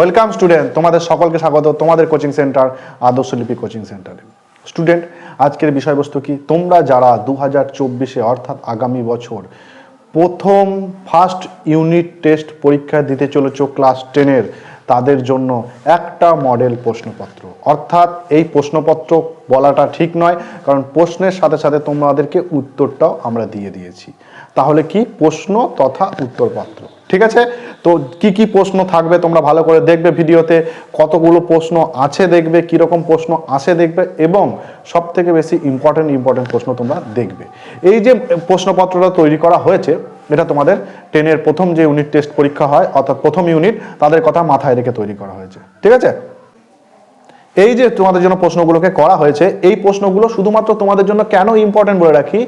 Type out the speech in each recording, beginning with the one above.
Welcome student তোমাদের সকলকে স্বাগত। তোমাদের কোচিং সেন্টার আদর্শলিপি কোচিং সেন্টারে স্টুডেন্ট আজকের বিষয়বস্তু কি? তোমরা যারা দু হাজার চব্বিশে, অর্থাৎ আগামী বছর, প্রথম ফার্স্ট ইউনিট টেস্ট পরীক্ষা দিতে চলেছ ক্লাস টেনের তাদের জন্য একটা মডেল প্রশ্নপত্র। অর্থাৎ এই প্রশ্নপত্র বলাটা ঠিক নয়, কারণ প্রশ্নের সাথে সাথে তোমাদেরকে উত্তরটাও আমরা দিয়ে দিয়েছি। তাহলে কি? প্রশ্ন তথা উত্তরপত্র। ঠিক আছে? তো কি কি প্রশ্ন থাকবে তোমরা ভালো করে দেখবে ভিডিওতে, কতগুলো প্রশ্ন আছে দেখবে, কীরকম প্রশ্ন আছে দেখবে, এবং সব থেকে বেশি ইম্পর্টেন্ট ইম্পর্টেন্ট প্রশ্ন তোমরা দেখবে। এই যে প্রশ্নপত্রটা তৈরি করা হয়েছে, এটা তোমাদের টেনের প্রথম যে ইউনিট টেস্ট পরীক্ষা হয়, অর্থাৎ প্রথম ইউনিট তাদের কথা মাথায় রেখে তৈরি করা হয়েছে। ঠিক আছে? এই যে তোমাদের জন্য প্রশ্নগুলোকে করা হয়েছে, এই প্রশ্নগুলো শুধুমাত্র তোমাদের জন্য কেন ইম্পর্টেন্ট বলে রাখি?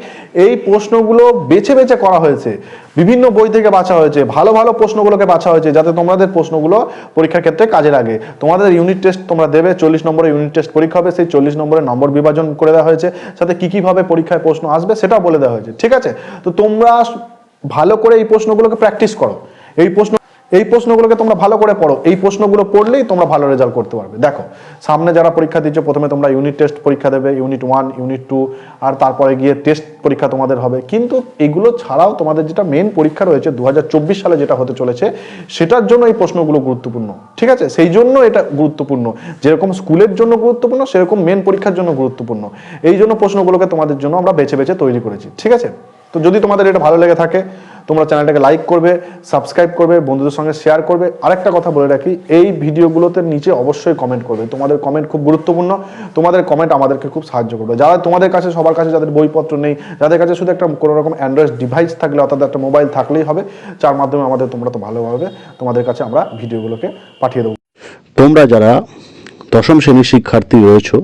এই প্রশ্নগুলো বেছে বেছে করা হয়েছে, বিভিন্ন বই থেকে বাছা হয়েছে, ভালো ভালো প্রশ্নগুলোকে বাছা হয়েছে, যাতে তোমাদের প্রশ্নগুলো পরীক্ষার ক্ষেত্রে কাজে লাগে। তোমাদের ইউনিট টেস্ট তোমরা দেবে, চল্লিশ নম্বরের ইউনিট টেস্ট পরীক্ষা হবে, সেই চল্লিশ নম্বরের নম্বর বিভাজন করে দেওয়া হয়েছে, সাথে কি কীভাবে পরীক্ষায় প্রশ্ন আসবে সেটাও বলে দেওয়া হয়েছে, ঠিক আছে? তো তোমরা ভালো করে এই প্রশ্নগুলোকে প্র্যাকটিস করো। এই প্রশ্ন এই প্রশ্নগুলোকে তোমরা ভালো করে পড়ো। এই প্রশ্নগুলো পড়লেই তোমরা ভালো রেজাল্ট করতে পারবে। দেখো, সামনে যারা পরীক্ষা দিচ্ছ, প্রথমে তোমরা ইউনিট টেস্ট পরীক্ষা দেবে ইউনিট ওয়ান ইউনিট টু আর তারপরে গিয়ে টেস্ট পরীক্ষা তোমাদের হবে। কিন্তু এগুলো ছাড়াও তোমাদের যেটা মেন পরীক্ষা রয়েছে দু হাজার চব্বিশ সালে যেটা হতে চলেছে, সেটার জন্য এই প্রশ্নগুলো গুরুত্বপূর্ণ। ঠিক আছে? সেই জন্য এটা গুরুত্বপূর্ণ। যেরকম স্কুলের জন্য গুরুত্বপূর্ণ, সেরকম মেন পরীক্ষার জন্য গুরুত্বপূর্ণ। এই জন্য প্রশ্নগুলোকে তোমাদের জন্য আমরা বেছে বেছে তৈরি করেছি। ঠিক আছে? তো যদি তোমাদের এটা ভালো লেগে থাকে, তোমরা চ্যানেলটাকে লাইক করবে সাবস্ক্রাইব করবে, বন্ধুদের সঙ্গে শেয়ার করবে। আরেকটা কথা বলে রাখি, এই ভিডিওগুলোতে নিচে অবশ্যই কমেন্ট করবে। তোমাদের কমেন্ট খুব গুরুত্বপূর্ণ, তোমাদের কমেন্ট আমাদেরকে খুব সাহায্য করবে। যারা তোমাদের কাছে, সবার কাছে যাদের বইপত্র নেই, যাদের কাছে শুধু একটা কোনো রকম অ্যান্ড্রয়েড ডিভাইস থাকলে, অর্থাৎ একটা মোবাইল থাকলেই হবে, যার মাধ্যমে আমাদের তোমরা তো ভালোভাবে তোমাদের কাছে আমরা ভিডিওগুলোকে পাঠিয়ে দেবো। তোমরা যারা দশম শ্রেণির শিক্ষার্থী রয়েছো,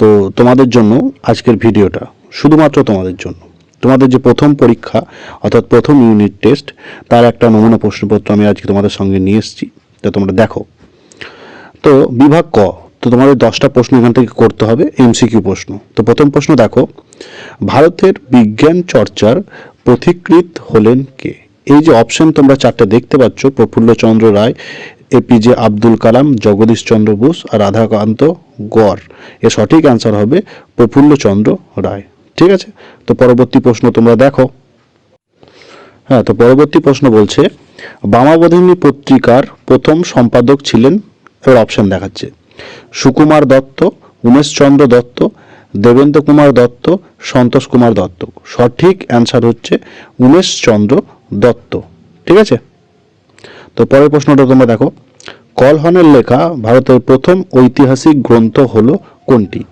তো তোমাদের জন্য আজকের ভিডিওটা শুধুমাত্র তোমাদের জন্য। তোমাদের যে প্রথম পরীক্ষা, অর্থাৎ প্রথম ইউনিট টেস্ট তার একটা নমুনা প্রশ্নপত্র আমি আজকে তোমাদের সঙ্গে নিয়ে এসেছি। তো তোমরা দেখো। তো বিভাগ ক, তো তোমাদের দশটা প্রশ্ন এখান থেকে করতে হবে এমসিকিউ প্রশ্ন। তো প্রথম প্রশ্ন দেখো, ভারতের বিজ্ঞান চর্চার পথিকৃৎ হলেন কে? এই যে অপশন তোমরা চারটে দেখতে পাচ্ছ, প্রফুল্লচন্দ্র রায় এপিজে আব্দুল কালাম, জগদীশ চন্দ্র বোস আর রাধাকান্ত গড়। এর সঠিক অ্যান্সার হবে প্রফুল্লচন্দ্র রায়। ঠিক আছে? তো পরবর্তী প্রশ্ন তোমরা দেখো। হ্যাঁ তো পরবর্তী প্রশ্ন বলছে বামাবধিনী পত্রিকার প্রথম সম্পাদক ছিলেন এবার অপশন দেখাচ্ছে। সুকুমার দত্ত, উমেশচন্দ্র দত্ত দেবেন্দ্র কুমার দত্ত সন্তোষ কুমার দত্ত। সঠিক অ্যান্সার হচ্ছে উমেশচন্দ্র দত্ত। ঠিক আছে? তো পরের প্রশ্নটা তোমরা দেখো। কলহনের লেখা ভারতের প্রথম ঐতিহাসিক গ্রন্থ হলো কোনটি?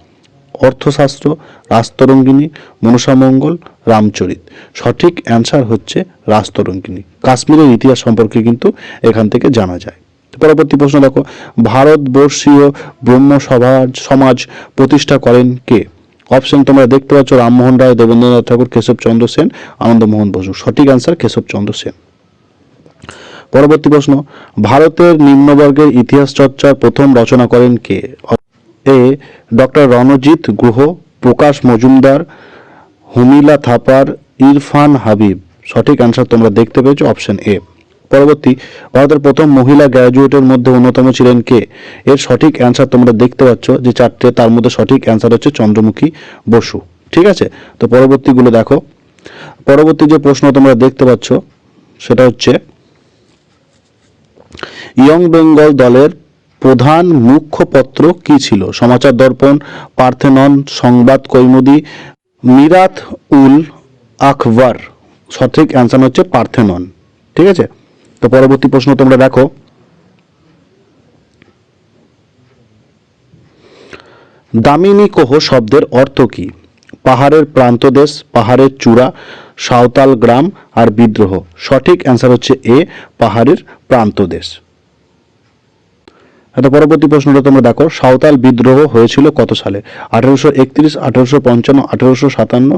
অর্থশাস্ত্র রাস্তরঙ্গিনী মনসামঙ্গল রামচরিত। সঠিক অ্যান্সার হচ্ছে রাস্তরঙ্গিনী কাশ্মীরের ইতিহাস সম্পর্কে কিন্তু এখান থেকে জানা যায়। পরবর্তী প্রশ্ন দেখো, ভারতবর্ষীয় ব্রহ্ম সভা, সমাজ প্রতিষ্ঠা করেন কে? অপশন তোমরা দেখতে পাচ্ছ, রামমোহন রায়, দেবেন্দ্রনাথ ঠাকুর কেশবচন্দ্র সেন, আনন্দমোহন বসু। সঠিক অ্যান্সার কেশবচন্দ্র সেন। পরবর্তী প্রশ্ন, ভারতের নিম্নবর্গের ইতিহাস চর্চার প্রথম রচনা করেন কে? এ ডক্টর রণজিৎ গুহ, প্রকাশ মজুমদার, হুমিলা থাপার, ইরফান হাবিব। সঠিক অ্যান্সার তোমরা দেখতে পেয়েছ অপশন এ পরবর্তী, ভারতের প্রথম মহিলা গ্র্যাজুয়েটের মধ্যে অন্যতম ছিলেন কে? এর সঠিক অ্যান্সার তোমরা দেখতে পাচ্ছ যে চারটে, তার মধ্যে সঠিক অ্যান্সার হচ্ছে চন্দ্রমুখী বসু। ঠিক আছে? তো পরবর্তীগুলো দেখো। পরবর্তী যে প্রশ্ন তোমরা দেখতে পাচ্ছ, সেটা হচ্ছে, ইয়ং বেঙ্গল দলের প্রধান মুখ্যপত্র কি ছিল? সমাচার দর্পণ, পার্থেনন, সংবাদ কৈমুদি, মিরাত উল আখবার সঠিক অ্যান্সার হচ্ছে পার্থেনন। ঠিক আছে? তো পরবর্তী প্রশ্ন তোমরা দেখো। দামিনী কোহ শব্দের অর্থ কি? পাহাড়ের প্রান্তদেশ পাহাড়ের চূড়া, সাঁওতাল গ্রাম আর বিদ্রোহ। সঠিক অ্যান্সার হচ্ছে এ, পাহাড়ের প্রান্তদেশ এটা পরবর্তী প্রশ্নটা তোমরা দেখো, সাঁওতাল বিদ্রোহ হয়েছিল কত সালে? আঠারোশো একত্রিশ, আঠারোশো পঞ্চান্ন, আঠারোশো সাতান্ন,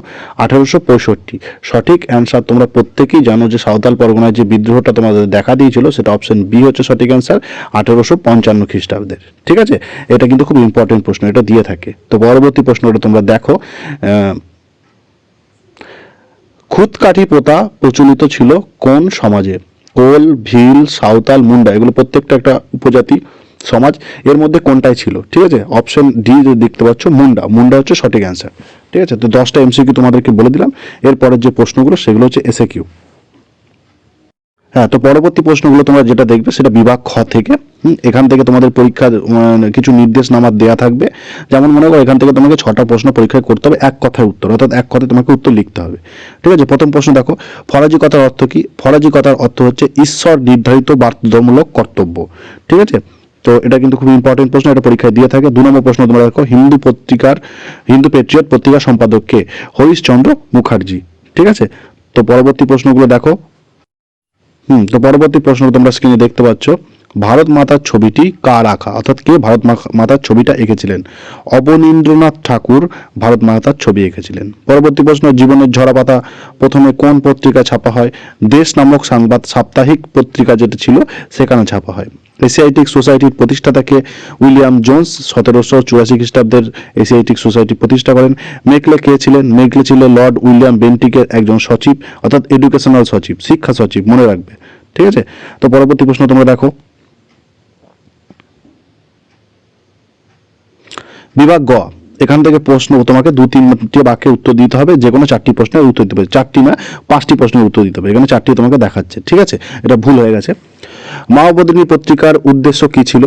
আঠারোশো পঁয়ষট্টি। সঠিক অ্যান্সার তোমরা প্রত্যেকেই জানো যে সাঁওতাল পরগনায় যে বিদ্রোহটা তোমাদের দেখা দিয়েছিল, সেটা অপশন বি হচ্ছে সঠিক অ্যান্সার আঠারোশো পঞ্চান্ন খ্রিস্টাব্দের ঠিক আছে? এটা কিন্তু খুব ইম্পর্টেন্ট প্রশ্ন, এটা দিয়ে থাকে। তো পরবর্তী প্রশ্নটা তোমরা দেখো খুদকাঠি প্রথা প্রচলিত ছিল কোন সমাজে? কোল, ভিল, সাঁওতাল, মুন্ডা, এগুলো প্রত্যেকটা একটা উপজাতি। সমাজ এর মধ্যে কোনটাই ছিল ঠিক আছে? অপশন ডি যে দেখতে পাচ্ছ মুন্ডা। মুন্ডা হচ্ছে সঠিক অ্যান্সার ঠিক আছে? তো দশটা এমসিকিউ তোমাদেরকে বলে দিলাম। এরপরের যে প্রশ্নগুলো সেগুলো হচ্ছে এসে কিউ হ্যাঁ তো পরবর্তী প্রশ্নগুলো তোমরা যেটা দেখবে সেটা বিভাগ খ থেকে। এখান থেকে তোমাদের পরীক্ষার উম, কিছু নির্দেশনামা দেওয়া থাকবে। যেমন মনে করো এখান থেকে তোমাকে ছটা প্রশ্ন পরীক্ষায় করতে হবে এক কথায় উত্তর। অর্থাৎ এক কথায় তোমাকে উত্তর লিখতে হবে ঠিক আছে? প্রথম প্রশ্ন দেখো ফরাজিকতার অর্থ কি? ফরাজিকতার অর্থ হচ্ছে ঈশ্বর নির্ধারিত বাধ্যতামূলক কর্তব্য ঠিক আছে? তো এটা কিন্তু খুব ইম্পর্টেন্ট প্রশ্ন, এটা পরীক্ষায় দিয়ে থাকে। দু নম্বর প্রশ্ন তোমরা দেখো, হিন্দু পত্রিকার, হিন্দু পেট্রিয়ট পত্রিকার সম্পাদককে হরিশচন্দ্র মুখার্জি, ঠিক আছে? তো পরবর্তী প্রশ্নগুলো দেখো। হুম, তো পরবর্তী প্রশ্ন তোমরা স্ক্রিনে দেখতে পাচ্ছ। ভারত মাতার ছবিটি কার আঁকা? অর্থাৎ কে ভারত মাতার ছবিটা এঁকেছিলেন? অবনীন্দ্রনাথ ঠাকুর ভারত মাতার ছবি এঁকেছিলেন। পরবর্তী প্রশ্ন, জীবনের ঝরাপাতা প্রথমে কোন পত্রিকা ছাপা হয়? দেশ নামক সংবাদ সাপ্তাহিক পত্রিকা যেটা ছিল, সেখানে ছাপা হয়। এশিয়াটিক সোসাইটির প্রতিষ্ঠাতাকে উইলিয়াম জোন্স, সতেরোশো চুরাশি খ্রিস্টাব্দের এশিয়াটিক সোসাইটি প্রতিষ্ঠা করেন। মেকলে কে ছিলেন? মেকলে ছিল লর্ড উইলিয়াম বেন্টিকের একজন সচিব, অর্থাৎ এডুকেশনাল সচিব, শিক্ষা সচিব, মনে রাখবে। ঠিক আছে? তো পরবর্তী প্রশ্ন তোমরা দেখো। বিভাগ গ। এখান থেকে প্রশ্ন, তোমাকে দু তিনটি বাক্যে উত্তর দিতে হবে যে কোনো চারটি প্রশ্নের উত্তর দিতে হবে। চারটি না, পাঁচটি প্রশ্নের উত্তর দিতে হবে। এখানে চারটি তোমাকে দেখাচ্ছে। ঠিক আছে? এটা ভুল হয়ে গেছে। মাওবদিনী পত্রিকার উদ্দেশ্য কি ছিল?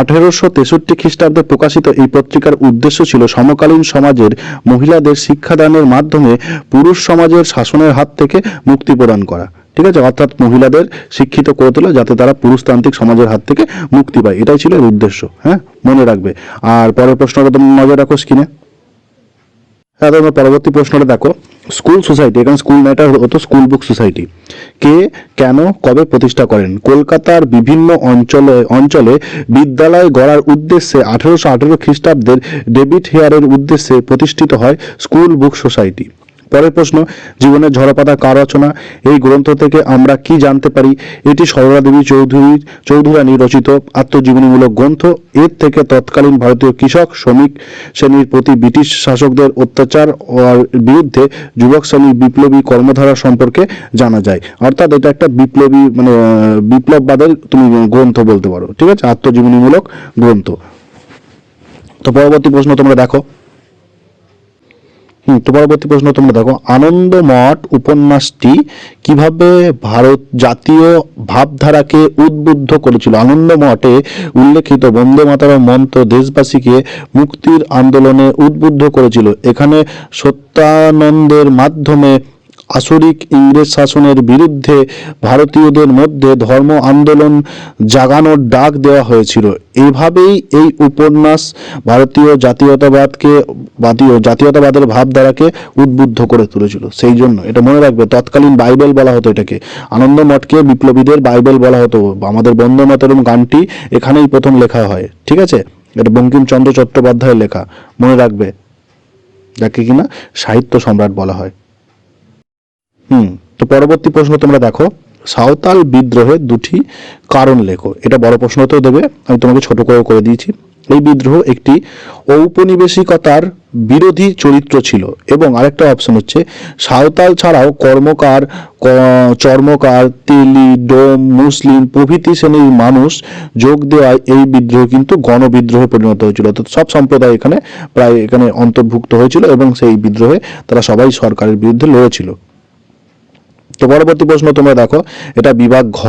আঠেরোশো তেষট্টি খ্রিস্টাব্দে প্রকাশিত এই পত্রিকার উদ্দেশ্য ছিল সমকালীন সমাজের মহিলাদের শিক্ষাদানের মাধ্যমে পুরুষ সমাজের শাসনের হাত থেকে মুক্তি প্রদান করা। ঠিক আছে? অর্থাৎ মহিলাদের শিক্ষিত করে তোলা যাতে তারা পুরুষতান্ত্রিক সমাজের হাত থেকে মুক্তি পায়। এটাই ছিল এর উদ্দেশ্য হ্যাঁ? মনে রাখবে। আর পরের প্রশ্নটা তুমি নজর রাখো স্ক্রিনে হ্যাঁ পরবর্তী প্রশ্নটা দেখো। স্কুল সোসাইটি এখানে স্কুল না এটা হতো স্কুল বুক সোসাইটি কে, কেন, কবে প্রতিষ্ঠা করেন? কলকাতার বিভিন্ন অঞ্চলে অঞ্চলে বিদ্যালয় গড়ার উদ্দেশ্যে আঠেরোশো আঠেরো খ্রিস্টাব্দের ডেভিড হেয়ারের উদ্দেশ্যে প্রতিষ্ঠিত হয় স্কুল বুক সোসাইটি পরের প্রশ্ন, জীবনের ঝড়পাতা কার রচনা? এই গ্রন্থ থেকে আমরা কি জানতে পারি? এটি সরলা দেবী চৌধুরী, চৌধুরানী রচিত আত্মজীবনীমূলক গ্রন্থ। এর থেকে তৎকালীন ভারতীয় কৃষক, শ্রমিক শ্রেণির প্রতি ব্রিটিশ শাসকদের অত্যাচার বিরুদ্ধে যুবক শ্রেণির বিপ্লবী কর্মধারা সম্পর্কে জানা যায়। অর্থাৎ এটা একটা বিপ্লবী মানে বিপ্লববাদের তুমি গ্রন্থ বলতে পারো, ঠিক আছে? আত্মজীবনীমূলক গ্রন্থ। তো পরবর্তী প্রশ্ন তোমরা দেখো। হুম পরবর্তী প্রশ্ন তোমরা দেখো আনন্দ মঠ উপন্যাসটি কীভাবে ভারত জাতীয় ভাবধারাকে উদ্বুদ্ধ করেছিল? আনন্দ মঠে উল্লেখিত বন্দে মাতার মন্ত্র দেশবাসীকে মুক্তির আন্দোলনে উদ্বুদ্ধ করেছিল। এখানে সত্যানন্দের মাধ্যমে আসরিক ইংরেজ শাসনের বিরুদ্ধে ভারতীয়দের মধ্যে ধর্ম আন্দোলন জাগানোর ডাক দেওয়া হয়েছিল। এভাবেই এই উপন্যাস ভারতীয় জাতীয়তাবাদকে জাতীয় জাতীয়তাবাদের ভাবধারাকে উদ্বুদ্ধ করে তুলেছিল। সেই জন্য এটা মনে রাখবে, তৎকালীন বাইবেল বলা হতো এটাকে। আনন্দ মঠকে বিপ্লবীদের বাইবেল বলা হতো। আমাদের বন্দে মাতরম গানটি এখানেই প্রথম লেখা হয়। ঠিক আছে? এটা বঙ্কিমচন্দ্র চট্টোপাধ্যায়ের লেখা। মনে রাখবে, যাকে কিনা সাহিত্য সম্রাট বলা হয়। হুম, তো পরবর্তী প্রশ্ন তোমরা দেখো। সাঁওতাল বিদ্রোহের দুটি কারণ লেখো। এটা বড় প্রশ্নতেও দেবে, আমি তোমাকে ছোট করেও করে দিয়েছি। এই বিদ্রোহ একটি ঔপনিবেশিকতার বিরোধী চরিত্র ছিল এবং আরেকটা অপশন হচ্ছে, সাঁওতাল ছাড়াও কর্মকার চর্মকার, তেলি, ডোম, মুসলিম প্রভৃতি শ্রেণির মানুষ যোগ দেওয়ায় এই বিদ্রোহ কিন্তু গণবিদ্রোহে পরিণত হয়েছিল। অর্থাৎ সব সম্প্রদায় এখানে প্রায় এখানে অন্তর্ভুক্ত হয়েছিল এবং সেই বিদ্রোহে তারা সবাই সরকারের বিরুদ্ধে লড়েছিল। তো পরবর্তী প্রশ্ন তোমরা দেখো, এটা বিভাগ ঘ,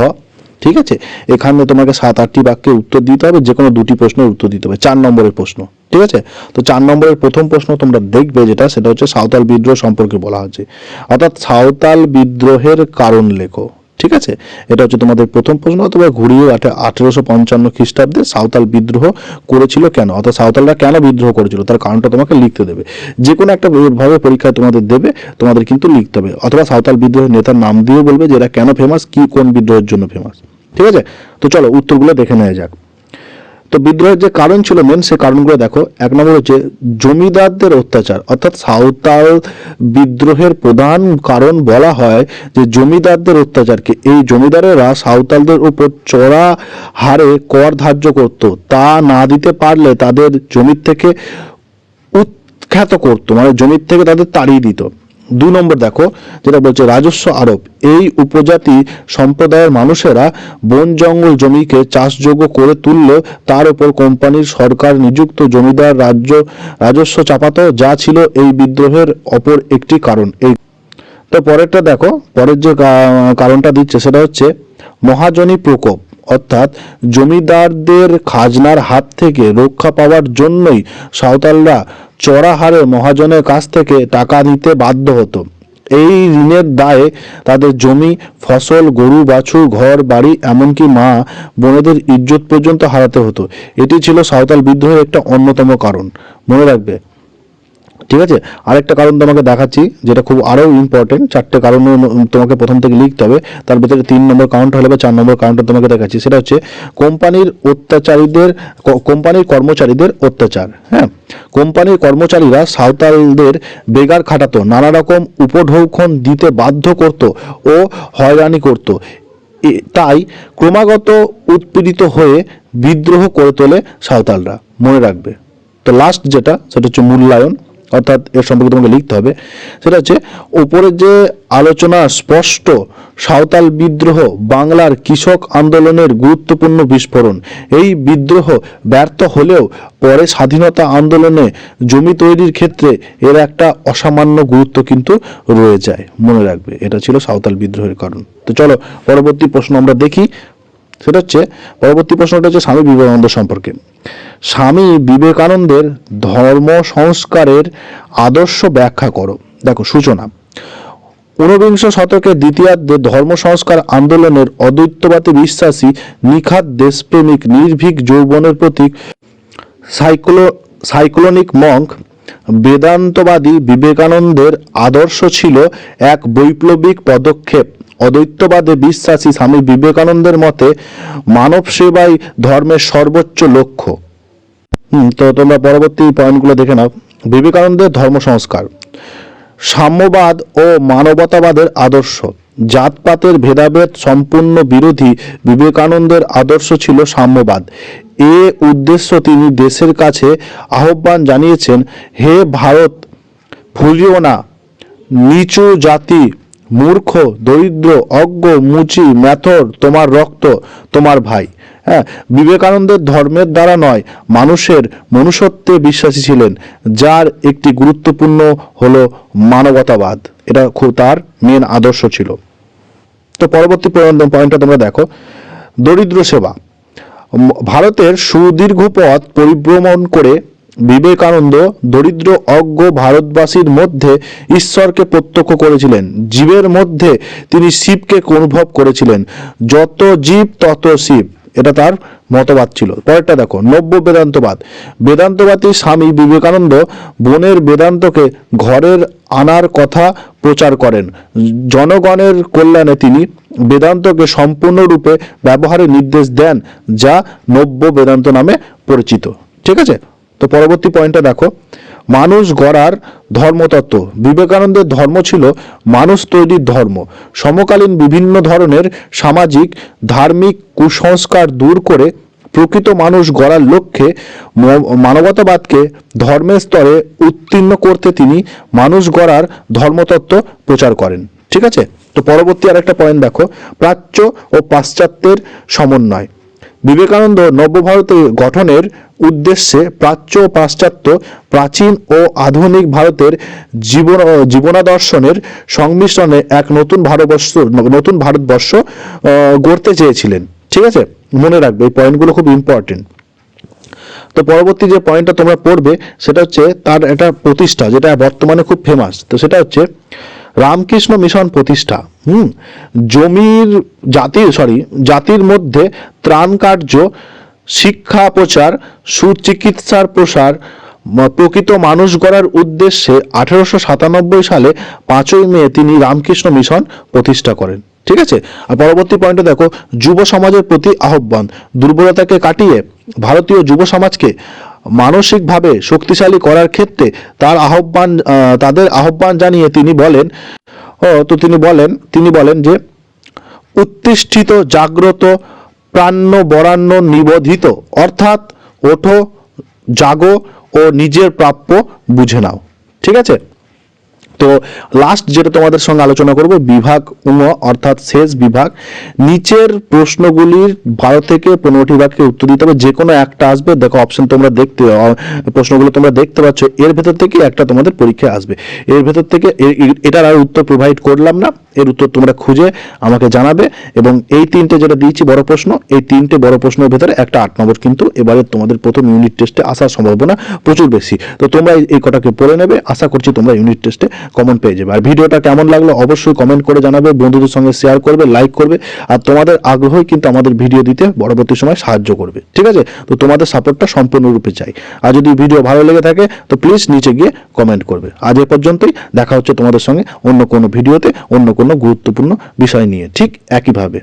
ঠিক আছে? এখানে তোমাকে সাত, আটটি বাক্যে উত্তর দিতে হবে যে কোনো দুটি প্রশ্নের উত্তর দিতে হবে, চার নম্বরের প্রশ্ন, ঠিক আছে? তো চার নম্বরের প্রথম প্রশ্ন তোমরা দেখবে যেটা, সেটা হচ্ছে সাঁওতাল বিদ্রোহ সম্পর্কে বলা হচ্ছে অর্থাৎ সাঁওতাল বিদ্রোহের কারণ লেখো ঠিক আছে? এটা হচ্ছে তোমাদের প্রথম প্রশ্ন, অথবা ঘুরিয়ে আঠেরোশো পঞ্চান্ন খ্রিস্টাব্দে সাঁওতাল বিদ্রোহ করেছিল কেন? অর্থাৎ সাঁওতালরা কেন বিদ্রোহ করেছিল? তার কারণটা তোমাকে লিখতে দেবে। যে কোনো একটা ভাবে পরীক্ষায় তোমাদের দেবে, তোমাদের কিন্তু লিখতে হবে। অথবা সাঁওতাল বিদ্রোহের নেতার নাম দিয়েও বলবে যে এরা কেন ফেমাস কি কোন বিদ্রোহের জন্য ফেমাস ঠিক আছে? তো চলো, উত্তরগুলো দেখে নেওয়া যাক। তো বিদ্রোহের যে কারণ ছিল মেন সে কারণগুলো দেখো। এক নম্বর হচ্ছে জমিদারদের অত্যাচার, অর্থাৎ সাঁওতাল বিদ্রোহের প্রধান কারণ বলা হয় যে জমিদারদের অত্যাচারকে। এই জমিদারেরা সাঁওতালদের উপর চড়া হারে কর ধার্য করত। তা না দিতে পারলে তাদের জমির থেকে উৎখ্যাত করতো মানে জমির থেকে তাদের তাড়িয়ে দিত। দুই নম্বর দেখো, যেটা বলছে, রাজস্ব আরোপ। এই উপজাতি সম্প্রদায়ের মানুষেরা বন জঙ্গল জমিকে চাষযোগ্য করে তুললেও তার উপর কোম্পানির সরকার নিযুক্ত জমিদার রাজ্য, রাজস্ব চাপাতো, যা ছিল এই বিদ্রোহের অপর একটি কারণ। এই তো পরেরটা দেখো, পরের যে কারণটা দিচ্ছে, সেটা হচ্ছে মহাজনী প্রকোপ। অর্থাৎ জমিদারদের খাজনার হাত থেকে রক্ষা পাওয়ার জন্যই সাঁওতালরা চড়া হারে মহাজনের কাছ থেকে টাকা নিতে বাধ্য হতো। এই ঋণের দায়ে তাদের জমি, ফসল, গরু, বাছুর, ঘর, বাড়ি, এমনকি মা, বোনেদের ইজ্জত পর্যন্ত হারাতে হতো। এটি ছিল সাঁওতাল বিদ্রোহের একটা অন্যতম কারণ। মনে রাখবে ঠিক আছে? আরেকটা কারণ তোমাকে দেখাচ্ছি, যেটা খুব আরও ইম্পর্টেন্ট চারটে কারণ তোমাকে প্রথম থেকে লিখতে হবে। তার ভিতরে তিন নম্বর কাউন্ট হলে বা চার নম্বর কাউন্টটা তোমাকে দেখাচ্ছি। সেটা হচ্ছে কোম্পানির অত্যাচারীদের কোম্পানির কর্মচারীদের অত্যাচার হ্যাঁ? কোম্পানির কর্মচারীরা সাঁওতালদের বেগার খাটাতো, নানা রকম উপঢৌকন দিতে বাধ্য করত ও হয়রানি করত। তাই ক্রমাগত উৎপীড়িত হয়ে বিদ্রোহ করে তোলে সাঁওতালরা। মনে রাখবে। তো লাস্ট যেটা, সেটা হচ্ছে মূল্যায়ন। অর্থাৎ এর সম্পর্কে তোমাকে লিখতে হবে। সেটা হচ্ছে উপরে যে আলোচনা স্পষ্ট, সাঁওতাল বিদ্রোহ, বাংলার কৃষক আন্দোলনের গুরুত্বপূর্ণ বিস্ফোরণ, এই বিদ্রোহ ব্যর্থ হলেও পরে স্বাধীনতা আন্দোলনে জমি তৈরির ক্ষেত্রে এর একটা অসামান্য গুরুত্ব কিন্তু রয়ে যায়। মনে রাখবে, এটা ছিল সাঁওতাল বিদ্রোহের কারণ। তো চলো, পরবর্তী প্রশ্ন আমরা দেখি। সেটা হচ্ছে পরবর্তী প্রশ্নটা হচ্ছে স্বামী বিবেকানন্দ সম্পর্কে। স্বামী বিবেকানন্দের ধর্ম সংস্কারের আদর্শ ব্যাখ্যা করো। দেখো, সূচনা। ঊনবিংশ শতকের দ্বিতীয়ার্ধে ধর্ম সংস্কার আন্দোলনের অদ্বৈতবাদী বিশ্বাসী নিখাত দেশপ্রেমিক নির্ভীক যৌবনের প্রতীক সাইক্লো, সাইক্লোনিক মঙ্ক বেদান্তবাদী বিবেকানন্দের আদর্শ ছিল এক বৈপ্লবিক পদক্ষেপ। অদ্বৈতবাদে বিশ্বাসী স্বামী বিবেকানন্দের মতে মানব সেবাই ধর্মের সর্বোচ্চ লক্ষ্য। তো তোমরা পরবর্তী পয়েন্টগুলো দেখে নাও। বিবেকানন্দের ধর্ম সংস্কার। সাম্যবাদ ও মানবতাবাদের আদর্শ। জাতপাতের ভেদাভেদ সম্পূর্ণ বিরোধী বিবেকানন্দের আদর্শ ছিল সাম্যবাদ। এ উদ্দেশ্য তিনি দেশের কাছে আহ্বান জানিয়েছেন, হে ভারত, ভুলিও না। নিচু জাতি মূর্খ, দরিদ্র, অজ্ঞ, মুচি, ম্যাথর, তোমার রক্ত, তোমার ভাই। হ্যাঁ বিবেকানন্দের ধর্মের দ্বারা নয়, মানুষের মনুষ্যত্বে বিশ্বাসী ছিলেন, যার একটি গুরুত্বপূর্ণ হলো মানবতাবাদ। এটা খুব তার মেন আদর্শ ছিল। তো পরবর্তী পয়েন্টটা তোমরা দেখো। দরিদ্র সেবা। ভারতের সুদীর্ঘ পথ পরিভ্রমণ করে বিবেকানন্দ দরিদ্র অজ্ঞ ভারতবাসীর মধ্যে ঈশ্বরকে প্রত্যক্ষ করেছিলেন। জীবের মধ্যে তিনি শিবকে অনুভব করেছিলেন। যত জীব, তত শিব। এটা তার মতবাদ ছিল। পরেরটা দেখো, নব্য বেদান্তবাদ। বেদান্তবাদী স্বামী বিবেকানন্দ বনের বেদান্তকে ঘরের আনার কথা প্রচার করেন। জনগণের কল্যাণে তিনি বেদান্তকে সম্পূর্ণরূপে ব্যবহারের নির্দেশ দেন, যা নব্য বেদান্ত নামে পরিচিত। ঠিক আছে? তো পরবর্তী পয়েন্টটা দেখো। মানুষ গড়ার ধর্মতত্ত্ব। বিবেকানন্দের ধর্ম ছিল মানুষ তৈরির ধর্ম। সমকালীন বিভিন্ন ধরনের সামাজিক, ধার্মিক কুসংস্কার দূর করে প্রকৃত মানুষ গড়ার লক্ষ্যে মানবতাবাদকে ধর্মের স্তরে উত্তীর্ণ করতে তিনি মানুষ গড়ার ধর্মতত্ত্ব প্রচার করেন। ঠিক আছে? তো পরবর্তী আরেকটা পয়েন্ট দেখো। প্রাচ্য ও পাশ্চাত্যের সমন্বয়। বিবেকানন্দ নবভারত গঠনের উদ্দেশ্যে প্রাচ্য ও পাশ্চাত্য, প্রাচীন ও আধুনিক ভারতের জীবন জীবনাদর্শনের সংমিশ্রণে এক নতুন ভারতবর্ষ নতুন ভারতবর্ষ গড়তে চেয়েছিলেন। ঠিক আছে? মনে রাখবে, এই পয়েন্টগুলো খুব ইম্পর্টেন্ট তো পরবর্তী যে পয়েন্টটা তোমরা পড়বে, সেটা হচ্ছে তার একটা প্রতিষ্ঠা, যেটা বর্তমানে খুব ফেমাস তো সেটা হচ্ছে রামকৃষ্ণ মিশন প্রতিষ্ঠা, হুম, জমির জাতির সরি জাতির মধ্যে ত্রাণ কার্য, শিক্ষা প্রচার, সুচিকিৎসার প্রসার প্রকৃত মানুষ গড়ার উদ্দেশ্যে আঠেরোশো সাতানব্বই সালে পাঁচই মে তিনি রামকৃষ্ণ মিশন প্রতিষ্ঠা করেন, ঠিক আছে? আর পরবর্তী পয়েন্টে দেখো, যুব সমাজের প্রতি আহ্বান, দুর্বলতাকে কাটিয়ে ভারতীয় যুব সমাজকে মানসিকভাবে শক্তিশালী করার ক্ষেত্রে তার আহ্বান আহ, তাদের আহ্বান জানিয়ে তিনি বলেন ও তো তিনি বলেন তিনি বলেন যে উত্তিষ্ঠিত জাগ্রত প্রাণ্য বরান্ন নিবোধিত অর্থাৎ ওঠো জাগো ও নিজের প্রাপ্য বুঝে নাও। ঠিক আছে? তো লাস্ট যেটা তোমাদের সঙ্গে আলোচনা করব, বিভাগ উম, অর্থাৎ শেষ বিভাগ, নিচের প্রশ্নগুলির বারো থেকে পনেরোটি বাক্যে উত্তর দিতে হবে যে কোনো একটা আসবে, দেখো অপশন তোমরা দেখতে প্রশ্নগুলো তোমরা দেখতে পাচ্ছ, এর ভেতর থেকে একটা তোমাদের পরীক্ষায় আসবে, এর ভেতর থেকে এটার আর উত্তর প্রোভাইড করলাম না, এর উত্তর তোমরা খুঁজে আমাকে জানাবে, এবং এই তিনটে যেটা দিয়েছি বড় প্রশ্ন, এই তিনটে বড় প্রশ্নের ভেতরে একটা আট নম্বর কিন্তু এবারে তোমাদের প্রথম ইউনিট টেস্টে আসার সম্ভাবনা প্রচুর বেশি, তো তোমরা এই কটাকে পড়ে নেবে, আশা করছি তোমরা ইউনিট টেস্টে কমন পেয়ে যাবে। আর ভিডিওটা কেমন লাগল অবশ্যই কমেন্ট করে জানাবে, বন্ধুদের সঙ্গে শেয়ার করবে লাইক করবে, আর তোমাদের আগ্রহই কিন্তু আমাদের ভিডিও দিতে পরবর্তী সময় সাহায্য করবে। ঠিক আছে? তো তোমাদের সাপোর্টটা সম্পূর্ণরূপে চাই। আর যদি ভিডিও ভালো লেগে থাকে, তো প্লিজ নিচে গিয়ে কমেন্ট করবে। আজ এ পর্যন্তই, দেখা হচ্ছে তোমাদের সঙ্গে অন্য কোনো ভিডিওতে অন্য কোনো গুরুত্বপূর্ণ বিষয় নিয়ে। ঠিক একইভাবে।